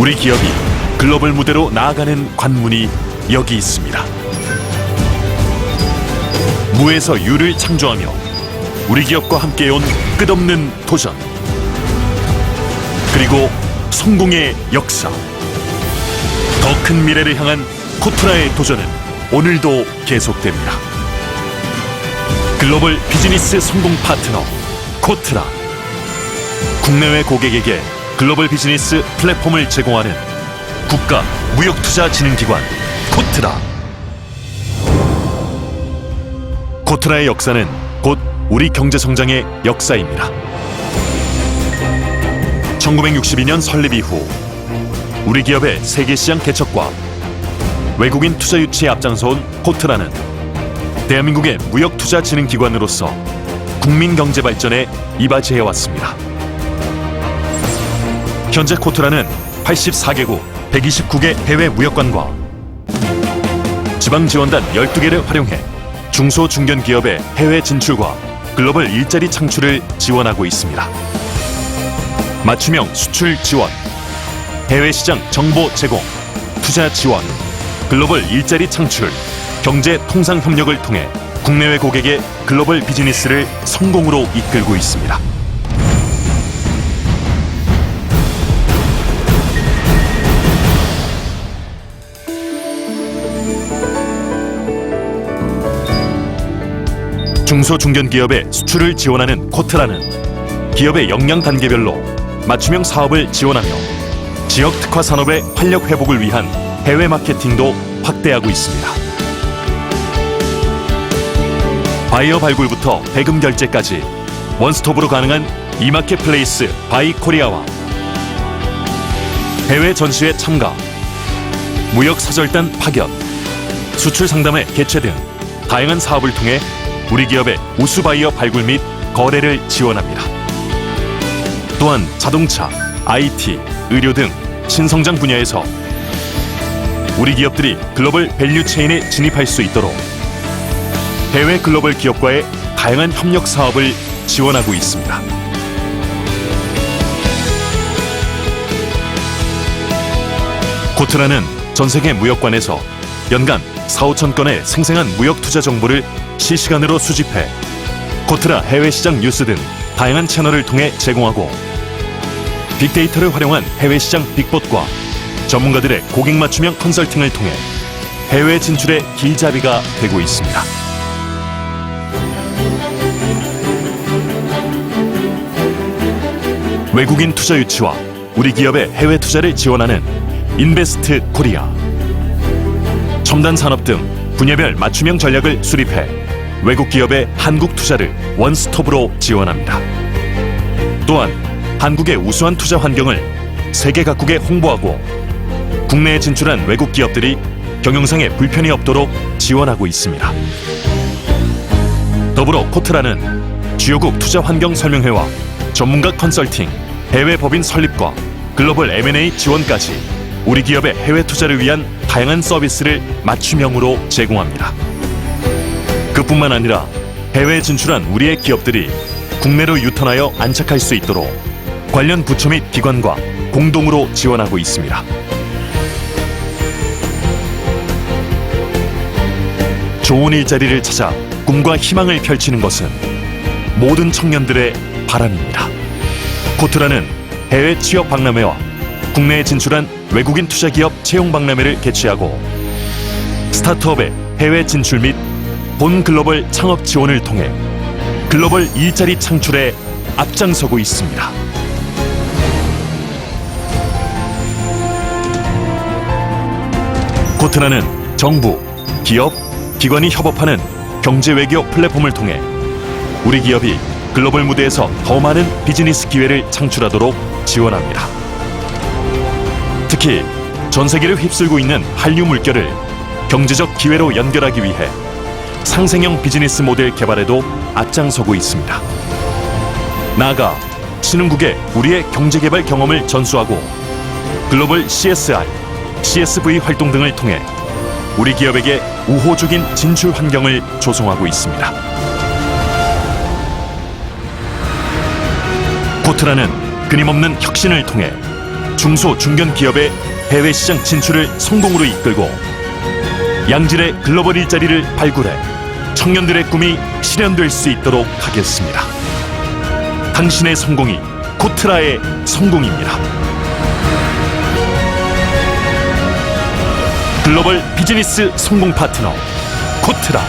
우리 기업이 글로벌 무대로 나아가는 관문이 여기 있습니다. 무에서 유를 창조하며 우리 기업과 함께해온 끝없는 도전 그리고 성공의 역사 더 큰 미래를 향한 코트라의 도전은 오늘도 계속됩니다. 글로벌 비즈니스 성공 파트너 코트라 국내외 고객에게 글로벌 비즈니스 플랫폼을 제공하는 국가 무역투자진흥기관 코트라 코트라의 역사는 곧 우리 경제 성장의 역사입니다. 1962년 설립 이후 우리 기업의 세계 시장 개척과 외국인 투자 유치에 앞장서온 코트라는 대한민국의 무역 투자 진흥 기관으로서 국민 경제 발전에 이바지해 왔습니다. 현재 코트라는 84개국 129개 해외 무역관과 지방 지원단 12개를 활용해 중소 중견 기업의 해외 진출과 글로벌 일자리 창출을 지원하고 있습니다. 맞춤형 수출 지원, 해외 시장 정보 제공, 투자 지원, 글로벌 일자리 창출, 경제 통상 협력을 통해 국내외 고객의 글로벌 비즈니스를 성공으로 이끌고 있습니다. 중소 중견 기업의 수출을 지원하는 코트라는 기업의 역량 단계별로 맞춤형 사업을 지원하며 지역 특화 산업의 활력 회복을 위한 해외 마케팅도 확대하고 있습니다. 바이어 발굴부터 대금 결제까지 원스톱으로 가능한 이마켓플레이스 바이 코리아와 해외 전시회 참가, 무역 사절단 파견, 수출 상담회 개최 등 다양한 사업을 통해 우리 기업의 우수 바이어 발굴 및 거래를 지원합니다. 또한 자동차, IT, 의료 등 신성장 분야에서 우리 기업들이 글로벌 밸류 체인에 진입할 수 있도록 해외 글로벌 기업과의 다양한 협력 사업을 지원하고 있습니다. 코트라는 전 세계 무역관에서 연간 4, 5천 건의 생생한 무역 투자 정보를 실시간으로 수집해 코트라 해외 시장 뉴스 등 다양한 채널을 통해 제공하고 빅데이터를 활용한 해외 시장 빅봇과 전문가들의 고객 맞춤형 컨설팅을 통해 해외 진출의 길잡이가 되고 있습니다. 외국인 투자 유치와 우리 기업의 해외 투자를 지원하는 인베스트 코리아. 첨단 산업 등 분야별 맞춤형 전략을 수립해 외국 기업의 한국 투자를 원스톱으로 지원합니다. 또한 한국의 우수한 투자 환경을 세계 각국에 홍보하고 국내에 진출한 외국 기업들이 경영상에 불편이 없도록 지원하고 있습니다. 더불어 코트라는 주요국 투자 환경 설명회와 전문가 컨설팅, 해외 법인 설립과 글로벌 M&A 지원까지 우리 기업의 해외 투자를 위한 다양한 서비스를 맞춤형으로 제공합니다. 그뿐만 아니라 해외에 진출한 우리의 기업들이 국내로 유턴하여 안착할 수 있도록 관련 부처 및 기관과 공동으로 지원하고 있습니다. 좋은 일자리를 찾아 꿈과 희망을 펼치는 것은 모든 청년들의 바람입니다. 코트라는 해외 취업 박람회와 국내에 진출한 외국인 투자 기업 채용 박람회를 개최하고 스타트업의 해외 진출 및 본 글로벌 창업 지원을 통해 글로벌 일자리 창출에 앞장서고 있습니다. 코트라는 정부, 기업, 기관이 협업하는 경제 외교 플랫폼을 통해 우리 기업이 글로벌 무대에서 더 많은 비즈니스 기회를 창출하도록 지원합니다. 특히 전 세계를 휩쓸고 있는 한류 물결을 경제적 기회로 연결하기 위해 상생형 비즈니스 모델 개발에도 앞장서고 있습니다. 나아가 신흥국에 우리의 경제 개발 경험을 전수하고 글로벌 CSR, CSV 활동 등을 통해 우리 기업에게 우호적인 진출 환경을 조성하고 있습니다. 코트라는 끊임없는 혁신을 통해 중소 중견 기업의 해외 시장 진출을 성공으로 이끌고 양질의 글로벌 일자리를 발굴해 청년들의 꿈이 실현될 수 있도록 하겠습니다. 당신의 성공이 코트라의 성공입니다. 글로벌 비즈니스 성공 파트너 코트라